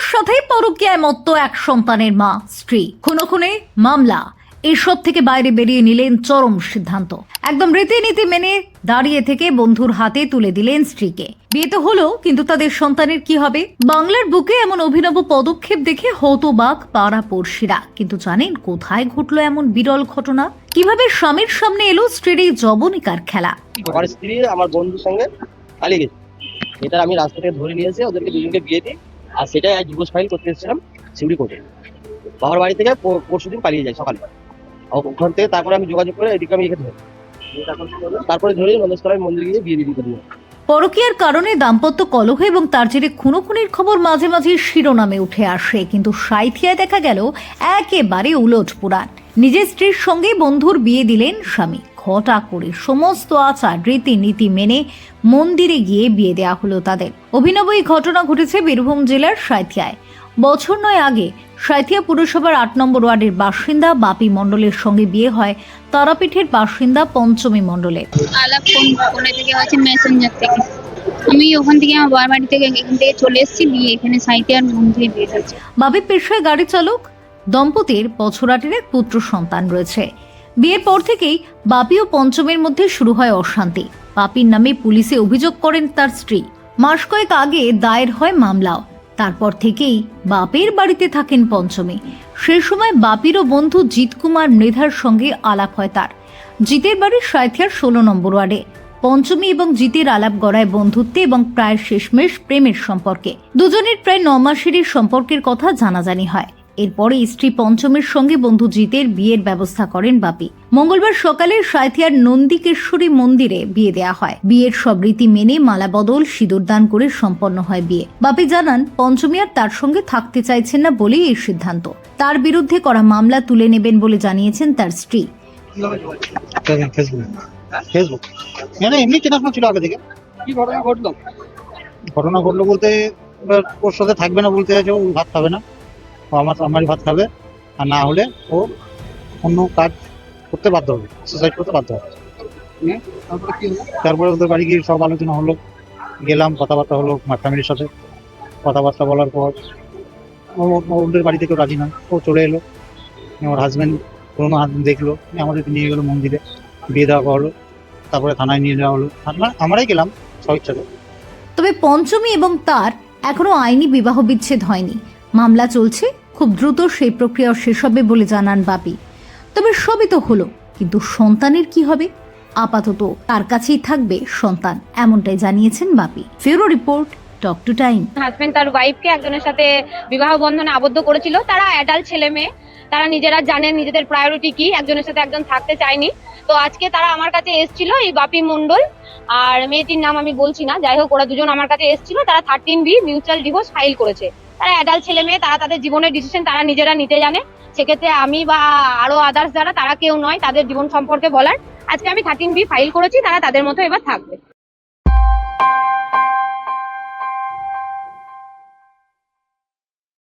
স্বামীর সাথে পরকীয়ায় মত্ত এক সন্তানের মা, স্ত্রী। খুনো খুনে মামলা। এসব থেকে বাইরে বেরিয়ে নিলেন চরম সিদ্ধান্ত। একদম রীতিনীতি মেনে দাঁড়িয়ে থেকে বন্ধুর হাতে তুলে দিলেন স্ত্রীকে। বিয়ে তো হলো, কিন্তু তাদের সন্তানের কি হবে? বাংলার বুকে এমন অভিনব পদক্ষেপ দেখে হতবাক পাড়া পড়শিরা কিন্তু জানেন কোথায় ঘটলো এমন বিরল ঘটনা? কীভাবে স্বামীর সামনে এলো স্ত্রীর এই জবনিকার খেলা? আমার স্ত্রী, আমার বন্ধুর সঙ্গে পালিয়ে গেছে। এটা আমি রাস্তা থেকে ধরে নিয়ে এসে ওদেরকে দুজনকে বিয়ে দিই আর সেটা ডিভোর্স ফাইল করতে এসেছিলাম সিউড়ি কোর্টে বাবার বাড়ি থেকে পরশু দিন পালিয়ে যায় সকালে। ওখান থেকে তারপরে আমি যোগাযোগ করে এদিকে আমি এখানে তারপরে ধরে নন্দস্তলায় মন্দির গিয়ে বিয়ে দিয়ে দিই পরকীয়ার কারণে দাম্পত্য কলহ এবং তার জেরে খুনো খুনির খবর মাঝে মাঝে শিরোনামে উঠে আসে, কিন্তু সাইথিয়ায় দেখা গেল একেবারে উলট পুরাণ। নিজের স্ত্রীর সঙ্গে বন্ধুর বিয়ে দিলেন স্বামী। ঘটা করে সমস্ত আচার রীতিনীতি মেনে মন্দিরে গিয়ে বিয়ে দেওয়া হলো তাদের। অভিনব এই ঘটনা ঘটেছে বীরভূম জেলার সাঁথিয়ায় বছর নয় আগে সাঁথিয়া পুরসভার আট নম্বর ওয়ার্ডের বাসিন্দা বাপি মণ্ডলের সঙ্গে বিয়ে হয় তারাপীঠের বাসিন্দা পঞ্চমী মণ্ডলের। আলাপ ফোন ফোনে থেকে হচ্ছে মেসেঞ্জার থেকে। আমি ওখান থেকে আমার বাবার বাড়ি থেকে এখান থেকে চলে এসেছি দিয়ে এখানে আর মন্দিরে বিয়ে হয়েছে। বাবি পেশায় গাড়ি চালক দম্পতির বছরাটির এক পুত্র সন্তান রয়েছে। বিয়ের পর থেকেই বাপি ও পঞ্চমের মধ্যে শুরু হয় অশান্তি। বাপির নামে পুলিশে অভিযোগ করেন তার স্ত্রী। মাস কয়েক আগে দায়ের হয় মামলাও। তারপর থেকেই বাপের বাড়িতে থাকেন পঞ্চমী। সে সময় বাপিরও বন্ধু জিৎ কুমার মৃধার সঙ্গে আলাপ হয় তার। জিতের বাড়ি সাঁথিয়ার ষোলো নম্বর ওয়ার্ডে। পঞ্চমী এবং জিতের আলাপ গড়ায় বন্ধুত্বে এবং প্রায় শেষমেশ প্রেমের সম্পর্কে। দুজনের প্রায় ন মাসেরই সম্পর্কের কথা জানাজানি হয়। এরপরে স্ত্রী পঞ্চমের সঙ্গে বন্ধু জিতের বিয়ের ব্যবস্থা করেন বাপি। মঙ্গলবার সকালে সাঁথিয়ার নন্দিকেশ্বরী মন্দিরে বিয়ে দেয়া হয়। বিয়ের সব রীতি মেনে মালা বদল সিঁদুর দান করে সম্পন্ন হয় বিয়ে। বাপি জানান পঞ্চমী আর তার সঙ্গে থাকতে চাইছেন না বলেই এই সিদ্ধান্ত। তার বিরুদ্ধে করা মামলা তুলে নেবেন বলে জানিয়েছেন তার স্ত্রী। Facebook Facebook. না না এমনি চেনাশোনা ছিল আগে থেকে। কি ঘটনা ঘটলো? ঘটনা ঘটলো বলতে ওর সাথে থাকবে না বলতে চাইছে ও ভাত খাবে না। ও আমার আমারই ভাত খাবে, আর না হলে ও অন্য কাজ করতে বাধ্য হবে সুসাইড করতে বাধ্য হবে। তারপরে ওদের বাড়ি গিয়ে সব আলোচনা হলো, গেলাম, কথাবার্তা হলো ফ্যামিলির সাথে, কথাবার্তা বলার পর ওদের বাড়ি থেকেও রাজি নয় ও চলে এলো, ওর হাজব্যান্ড পুরোনো হাজব্যান্ড দেখল আমাদেরকে নিয়ে গেলো মন্দিরে, বিয়ে দেওয়া হলো, তারপরে থানায় নিয়ে যাওয়া হলো। আমরা আমরাই গেলাম স্বইচ্ছাতে তবে পঞ্চমী এবং তার এখনও আইনি বিবাহ বিচ্ছেদ হয়নি। মামলা চলছে খুব দ্রুত সেই প্রক্রিয়াও শেষ হবে বলে জানান বাপি। তবে সবই তো হলো, কিন্তু সন্তানের কি হবে? আপাতত তার কাছেই থাকবে সন্তান, এমনটাই জানিয়েছেন বাপি। ফেরো report talk to time. Husband তার ওয়াইফকে একজনের সাথে বিবাহ বন্ধনে আবদ্ধ করেছিল, তারা অ্যাডাল্ট ছেলে মেয়ে। তারা নিজেরা জানেন নিজেদের প্রায়োরিটি কি, একজনের সাথে একজন থাকতে চায়নি। তো আজকে তারা আমার কাছে এসেছিল এই বাপি মন্ডল আর মেয়েটির নাম আমি বলছি না, যাই হোক, ওরা দুজন আমার কাছে এসেছিল। তারা thirteen B mutual divorce file করেছে। তারা অ্যাডাল্ট ছেলে মেয়ে, তারা তাদের জীবনের ডিসিশন তারা নিজেরা নিতে জানে। সেক্ষেত্রে আমি বা আরও আদার্স যারা, তারা কেউ নয়, তাদের জীবন সম্পর্কে বলার। আজকে আমি থার্টিন বি ফাইল করেছি, তারা তাদের মতো এবার থাকবে।